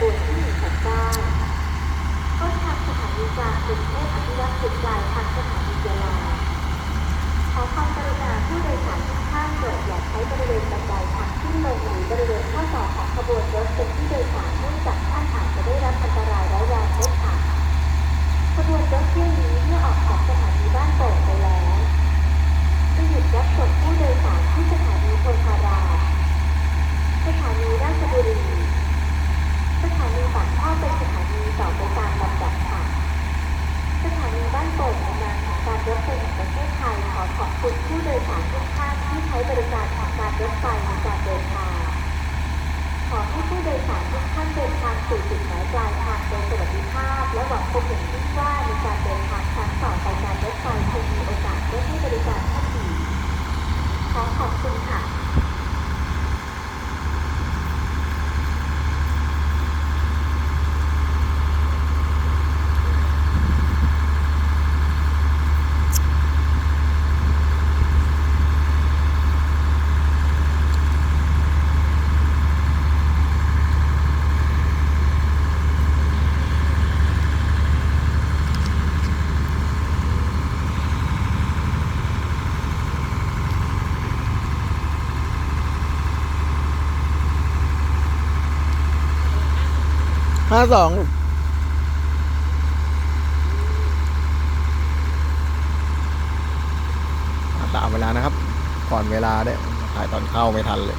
บวนที่169 โดยสารทุกท่านที่ใช้บริการของการรถไฟในการเดินทาง ขอให้ผู้โดยสารทุกท่านเดินทางสู่จุดหมายปลายทางโดยสวัสดิภาพ และหวังเป็นอย่างยิ่งว่าในการเดินทางครั้งต่อไปการรถไฟคงมีโอกาสได้ให้บริการท่านอีกขอขอบคุณค่ะ ห้าสองตามเวลานะครับ ก่อนเวลาได้วยถ่ายตอนเข้าไม่ทันเลย